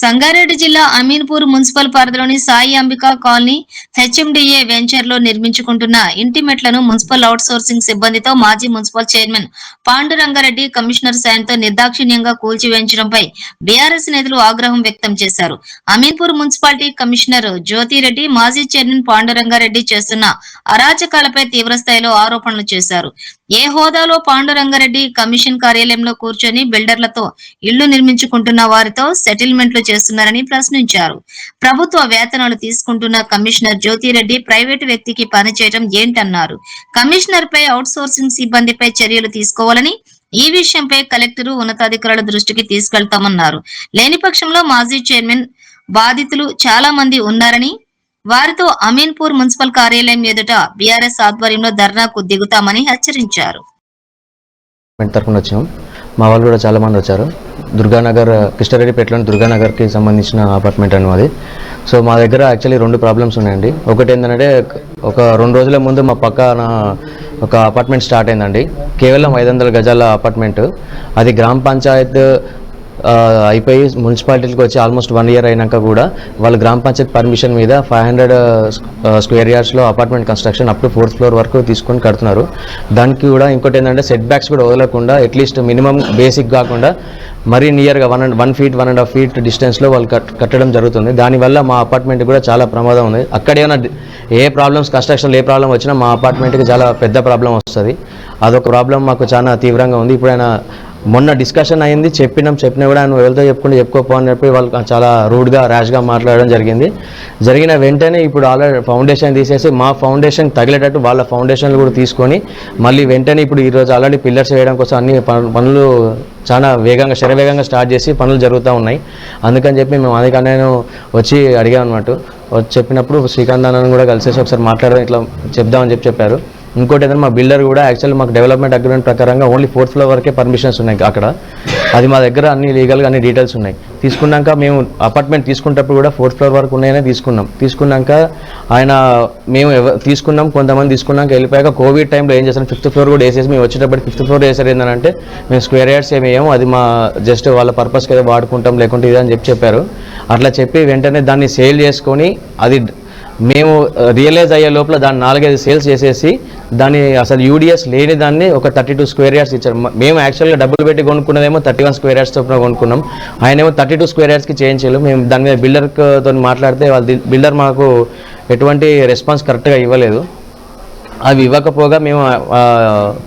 సంగారెడ్డి జిల్లా అమీన్పూర్ మున్సిపల్ పరిధిలోని Sai Ambika colony HMDA వెంచర్లో నిర్మించుకుంటున్న ఇంటి మెట్లను మున్సిపల్ అవుట్ సోర్సింగ్ సిబ్బందితో మాజీ మున్సిపల్ చైర్మన్ పాండురంగారెడ్డి కమిషనర్ సాయంతో నిర్దాక్షిణ్యంగా కూల్చివేయించడంపై బీఆర్ఎస్ నేతలు ఆగ్రహం వ్యక్తం చేశారు. అమీన్పూర్ మున్సిపాలిటీ కమిషనర్ జ్యోతిరెడ్డి మాజీ చైర్మన్ పాండురంగారెడ్డి చేస్తున్న అరాచకాలపై తీవ్రస్థాయిలో ఆరోపణలు చేశారు. ఏ హోదాలో పాండురంగారెడ్డి కమిషన్ కార్యాలయంలో కూర్చొని బిల్డర్లతో ఇళ్ళు నిర్మించుకుంటున్న వారితో సెటిల్మెంట్లు చేస్తున్నారని ప్రశ్నించారు. ప్రభుత్వ వేతనాలు తీసుకుంటున్న కమిషనర్ జ్యోతిరెడ్డి ప్రైవేటు వ్యక్తికి పనిచేయడం ఏంటన్నారు. కమిషనర్ పై అవుట్ సోర్సింగ్ సిబ్బందిపై చర్యలు తీసుకోవాలని ఈ విషయంపై కలెక్టర్ ఉన్నతాధికారుల దృష్టికి తీసుకెళ్తామన్నారు. లేని పక్షంలో మాజీ చైర్మన్ బాధితులు చాలా మంది ఉన్నారని వారితో అమీన్పూర్ మున్సిపల్ కార్యాలయం ఎదుట బీఆర్ఎస్ ఆధ్వర్యంలో ధర్నాకు దిగుతామని హెచ్చరించారు. తరఫున వచ్చాం. మా వాళ్ళు కూడా చాలా మంది వచ్చారు. దుర్గానగర్ కృష్ణారెడ్డిపేటలోని దుర్గానగర్కి సంబంధించిన అపార్ట్మెంట్ అని మాది. సో మా దగ్గర యాక్చువల్లీ రెండు ప్రాబ్లమ్స్ ఉన్నాయండి. ఒకటి ఏంటంటే ఒక రెండు రోజుల ముందు మా పక్కన ఒక అపార్ట్మెంట్ స్టార్ట్ అయిందండి. కేవలం ఐదు వందల గజాల అపార్ట్మెంట్. అది గ్రామ పంచాయత్ అయిపోయి మున్సిపాలిటీకి వచ్చి ఆల్మోస్ట్ వన్ ఇయర్ అయినాక కూడా వాళ్ళు గ్రామ పంచాయత్ పర్మిషన్ మీద five hundred square యార్డ్స్లో apartment construction up to fourth floor వరకు తీసుకొని కడుతున్నారు. దానికి కూడా ఇంకోటి ఏంటంటే సెట్ బ్యాక్స్ కూడా వదలకుండా అట్లీస్ట్ మినిమం బేసిక్ కాకుండా మరీ నియర్గా one and one feet one and half feet డిస్టెన్స్లో వాళ్ళు కట్ కట్టడం జరుగుతుంది. దానివల్ల మా అపార్ట్మెంట్ కూడా చాలా ప్రమాదం ఉంది. అక్కడ ఏమైనా ఏ ప్రాబ్లమ్స్ కన్స్ట్రక్షన్లో ఏ ప్రాబ్లం వచ్చినా మా అపార్ట్మెంట్కి చాలా పెద్ద ప్రాబ్లం వస్తుంది. అదొక ప్రాబ్లం మాకు చాలా తీవ్రంగా ఉంది. ఇప్పుడైనా మొన్న డిస్కషన్ అయింది చెప్పినాం చెప్పినా కూడా ఆయన ఎవరితో చెప్పుకుంటే చెప్పుకోపో అని చెప్పి వాళ్ళు చాలా రూడ్గా ర్యాష్గా మాట్లాడడం జరిగింది. జరిగిన వెంటనే ఇప్పుడు ఆల్రెడీ ఫౌండేషన్ తీసేసి మా ఫౌండేషన్ తగిలేటట్టు వాళ్ళ ఫౌండేషన్లు కూడా తీసుకొని మళ్ళీ వెంటనే ఇప్పుడు ఈరోజు ఆల్రెడీ పిల్లర్స్ వేయడం కోసం అన్ని పనులు చాలా వేగంగా శరవేగంగా స్టార్ట్ చేసి పనులు జరుగుతూ ఉన్నాయి. అందుకని చెప్పి మేము అందుకని నేను వచ్చి అడిగాం అనమాట వచ్చి చెప్పినప్పుడు శ్రీకాంత్ అన్నను కూడా కలిసేసి ఒకసారి మాట్లాడడం ఇట్లా చెప్దామని చెప్పి చెప్పారు. ఇంకోటి ఏదైనా మా బిల్డర్ కూడా యాక్చువల్లీ మాకు డెవలప్మెంట్ అగ్రిమెంట్ ప్రకారంగా ఓన్లీ ఫోర్త్ ఫ్లోర్ వరకే పర్మిషన్స్ ఉన్నాయి అక్కడ. అది మా దగ్గర అన్ని లీగల్గా అన్ని డీటెయిల్స్ ఉన్నాయి. తీసుకున్నాక మేము అపార్ట్మెంట్ తీసుకునేటప్పుడు కూడా ఫోర్త్ ఫ్లోర్ వరకు ఉన్నాయనే తీసుకున్నాం. తీసుకున్నాక ఆయన మేము తీసుకున్నాం కొంతమంది తీసుకున్నాక వెళ్ళిపోయాక కోవిడ్ టైంలో ఏం చేస్తాం ఫిఫ్త్ ఫ్లోర్ కూడా వేసేసి మేము వచ్చేటప్పుడు ఫిఫ్త్ ఫ్లోర్ వేసారు ఏంటంటే మేము స్క్వేర్ యార్డ్స్ ఏమి వేయము అది మా జస్ట్ వాళ్ళ పర్పస్కి ఏదో వాడుకుంటాం లేకుంటే ఇది అని చెప్పి చెప్పారు. అట్లా చెప్పి వెంటనే దాన్ని సేల్ చేసుకొని అది మేము uh, రియలైజ్ అయ్యే లోపల దాన్ని నాలుగైదు సేల్స్ చేసేసి దాన్ని అసలు యూడిఎస్ లేని దాన్ని ఒక థర్టీ టూ స్క్వేర్ యార్డ్స్ ఇచ్చారు మేము యాక్చువల్గా డబ్బులు పెట్టి కొనుక్కున్నదేమో థర్టీ వన్ స్క్వేర్ యార్డ్స్ చొప్పున కొనుక్కున్నాం. ఆయనేమో థర్టీ టూ స్క్వేర్ యార్డ్స్కి చేయించారు మేము దాని మీద బిల్డర్తో మాట్లాడితే వాళ్ళ బిల్డర్ మాకు ఎటువంటి రెస్పాన్స్ కరెక్ట్గా ఇవ్వలేదు. అవి ఇవ్వకపోగా మేము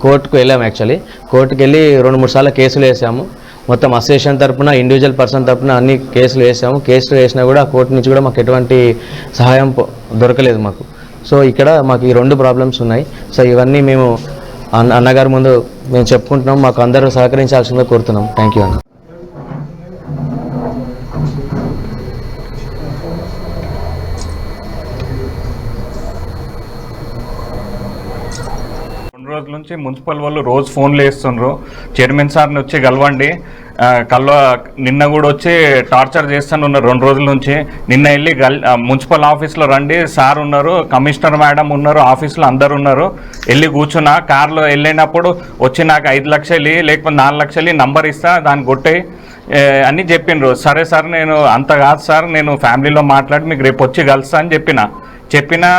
కోర్టుకు వెళ్ళాము యాక్చువల్లీ కోర్టుకు వెళ్ళి రెండు మూడు సార్లు కేసులు వేసాము. మొత్తం అసోసియేషన్ తరఫున ఇండివిజువల్ పర్సన్ తరఫున అన్ని కేసులు వేసాము. కేసులు వేసినా కూడా కోర్టు నుంచి కూడా మాకు ఎటువంటి సహాయం దొరకలేదు మాకు. సో ఇక్కడ మాకు ఈ రెండు ప్రాబ్లమ్స్ ఉన్నాయి. సో ఇవన్నీ మేము అన్న అన్నగారి ముందు మేము చెప్పుకుంటున్నాం. మాకు అందరూ సహకరించాల్సిందిగా కోరుతున్నాం. థ్యాంక్ యూ అన్న. రోజుల నుంచి మున్సిపల్ వాళ్ళు రోజు ఫోన్లు వేస్తుండ్రు చైర్మన్ సార్ని వచ్చి కలవండి. కల్వ నిన్న కూడా వచ్చి టార్చర్ చేస్తానున్నారు రెండు రోజుల నుంచి. నిన్న వెళ్ళి గల్ మున్సిపల్ ఆఫీస్లో రండి. సార్ ఉన్నారు కమిషనర్ మేడం ఉన్నారు ఆఫీస్లో అందరు ఉన్నారు. వెళ్ళి కూర్చున్నా కార్లో వెళ్ళినప్పుడు వచ్చి నాకు ఐదు లక్షలు లేకపోతే నాలుగు లక్షలు నంబర్ ఇస్తా దాన్ని కొట్టే అని చెప్పిండ్రు. సరే సార్ నేను అంత కాదు సార్ నేను ఫ్యామిలీలో మాట్లాడి మీకు రేపు వచ్చి కలుస్తా అని చెప్పిన. చెప్పినా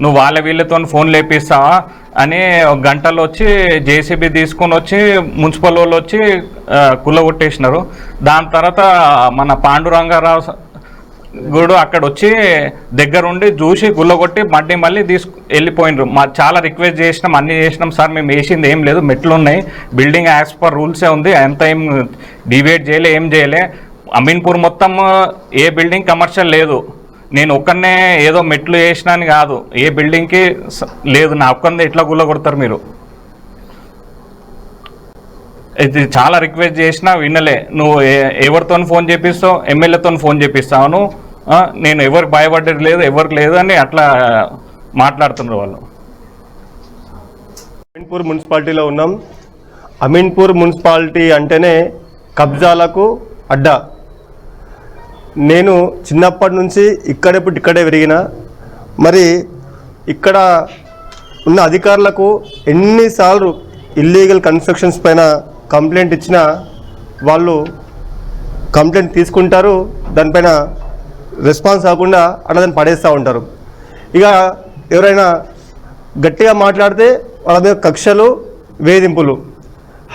నువ్వు వాళ్ళ వీళ్ళతో ఫోన్ లేపిస్తావా అని ఒక గంటలో వచ్చి జేసీబీ తీసుకొని వచ్చి మున్సిపల్ వాళ్ళు వచ్చి ఆ, కుల్లగొట్టేసినారు దాని తర్వాత మన పాండురంగారావు గుడు కూడా అక్కడ వచ్చి దగ్గరుండి చూసి గుల్లగొట్టి మడ్డి మళ్ళీ తీసుకు వెళ్ళిపోయినారు. మా చాలా రిక్వెస్ట్ చేసినాం అన్నీ చేసినాం. సార్ మేము వేసింది ఏం లేదు. మెట్లు ఉన్నాయి బిల్డింగ్ యాజ్ పర్ రూల్సే ఉంది. ఎంత ఏం డివైడ్ చేయలే ఏం చేయలే. అమీన్పూర్ మొత్తం ఏ బిల్డింగ్ కమర్షియల్ లేదు. నేను ఒక్కనే ఏదో మెట్లు వేసినా అని కాదు. ఏ బిల్డింగ్కి లేదు నా ఒక్కరిని ఎట్లా గుల్ల కొడతారు మీరు? ఇది చాలా రిక్వెస్ట్ చేసినా వినలే. నువ్వు ఎవరితో ఫోన్ చేపిస్తావు? ఎమ్మెల్యేతో ఫోన్ చేపిస్తావు నేను ఎవరికి భయపడ్డది లేదు ఎవరికి లేదు అని అట్లా మాట్లాడుతున్నారు వాళ్ళు. అమీన్పూర్ మున్సిపాలిటీలో ఉన్నాం. అమీన్పూర్ మున్సిపాలిటీ అంటేనే కబ్జాలకు అడ్డా. నేను చిన్నప్పటి నుంచి ఇక్కడే ఇక్కడే పెరిగిన మరి ఇక్కడ ఉన్న అధికారులకు ఎన్నిసార్లు ఇల్లీగల్ కన్స్ట్రక్షన్స్ పైన కంప్లైంట్ ఇచ్చినా వాళ్ళు కంప్లైంట్ తీసుకుంటారు దానిపైన రెస్పాన్స్ కాకుండా అట్లా దాన్ని పడేస్తూ ఉంటారు. ఇక ఎవరైనా గట్టిగా మాట్లాడితే వాళ్ళ మీద కక్షలు వేధింపులు.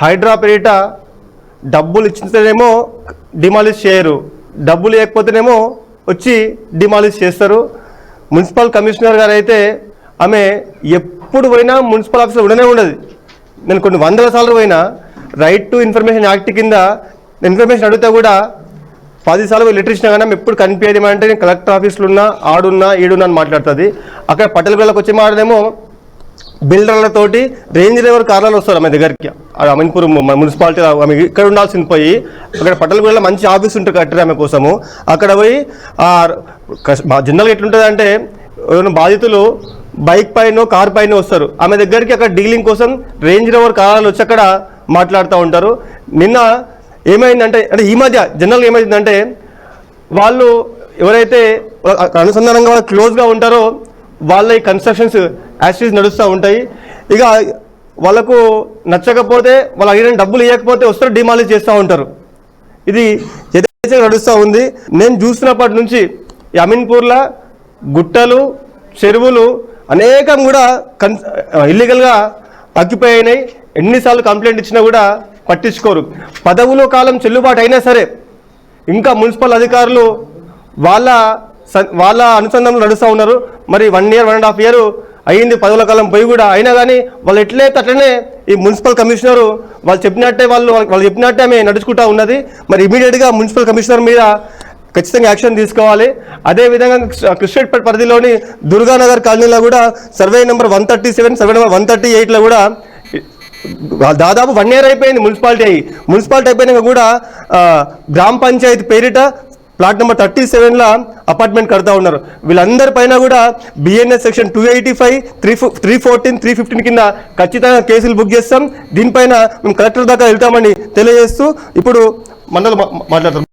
హైడ్రా పేరిట డబ్బులు ఇచ్చితేనేమో డిమాలిష్ చేయరు. డబ్బులు లేకపోతేనేమో వచ్చి డిమాలిష్ చేస్తారు. మున్సిపల్ కమిషనర్ గారు అయితే ఆమె ఎప్పుడు పోయినా మున్సిపల్ ఆఫీసర్ ఉండనే ఉండదు. నేను కొన్ని వందల సార్లు పోయినా రైట్ టు ఇన్ఫర్మేషన్ యాక్ట్ కింద ఇన్ఫర్మేషన్ అడిగితే కూడా పదిసార్లు లెటర్ ఇచ్చినా కానీ ఎప్పుడు కనిపించేది అంటే నేను కలెక్టర్ ఆఫీస్లో ఉన్నా ఆడున్నా ఈడున్నా అని మాట్లాడుతుంది. అక్కడ పట్టెలగొళ్ళకి వచ్చి మాటనేమో బిల్డర్లతోటి రేంజ్ డ్రైవర్ కార్లలో వస్తారు ఆమె దగ్గరికి. ఆ అమీన్పూర్ మున్సిపాలిటీ ఆమె ఇక్కడ ఉండాల్సింది పోయి అక్కడ పట్టలగూడలో మంచి ఆఫీస్ ఉంటుంది కట్టారు ఆమె కోసము. అక్కడ పోయి జనరల్గా ఎట్లుంటుంది అంటే ఎవరైనా బాధితులు బైక్ పైన కార్ పైన వస్తారు. ఆమె దగ్గరికి అక్కడ డీలింగ్ కోసం రేంజ్ రోవర్ కార్లు వచ్చి అక్కడ మాట్లాడుతూ ఉంటారు. నిన్న ఏమైందంటే అంటే ఈ మధ్య జనరల్గా ఏమైందంటే వాళ్ళు ఎవరైతే అనుసంధానంగా క్లోజ్గా ఉంటారో వాళ్ళ ఈ కన్స్ట్రక్షన్స్ యాక్సిడెంట్స్ నడుస్తూ ఉంటాయి. ఇక వాళ్ళకు నచ్చకపోతే వాళ్ళు అడిగిన డబ్బులు ఇవ్వకపోతే వస్తారు డిమాలిజ్ చేస్తూ ఉంటారు. ఇది యథేచ్ఛగా నడుస్తూ ఉంది. నేను చూసినప్పటి నుంచి అమీన్పూర్లో గుట్టలు చెరువులు అనేకం కూడా కన్ ఇల్లీగల్గా ఆక్యుపై అయినాయి ఎన్నిసార్లు కంప్లైంట్ ఇచ్చినా కూడా పట్టించుకోరు. పదవులో కాలం చెల్లుబాటు అయినా సరే ఇంకా మున్సిపల్ అధికారులు వాళ్ళ స- వాళ్ళ అనుసంధానం నడుస్తూ ఉన్నారు. మరి one year one and half year అయ్యింది పదవుల కాలం పోయి కూడా. అయినా కానీ వాళ్ళు ఎట్లయితే అట్లనే ఈ మున్సిపల్ కమిషనరు వాళ్ళు చెప్పినట్టే వాళ్ళు వాళ్ళు చెప్పినట్టే ఆమె నడుచుకుంటా ఉన్నది. మరి ఇమీడియట్గా మున్సిపల్ కమిషనర్ మీద ఖచ్చితంగా యాక్షన్ తీసుకోవాలి. అదేవిధంగా కృష్ణపేట పరిధిలోని దుర్గానగర్ కాలనీలో కూడా survey number one thirty seven survey number one thirty ఎయిట్లో కూడా దాదాపు వన్ ఇయర్ అయిపోయింది మున్సిపాలిటీ అయ్యి. మున్సిపాలిటీ అయిపోయినాక కూడా గ్రామ పంచాయతీ పేరిట ప్లాట్ నెంబర్ థర్టీ సెవెన్లో అపార్ట్మెంట్ కడతా ఉన్నారు. వీళ్ళందరి పైన కూడా BNS section two eighty five three three fourteen three fifteen కింద ఖచ్చితంగా కేసులు బుక్ చేస్తాం. దీనిపైన మేము కలెక్టర్ దాకా వెళ్తామని తెలియజేస్తూ ఇప్పుడు మండలి మాట్లాడతాం.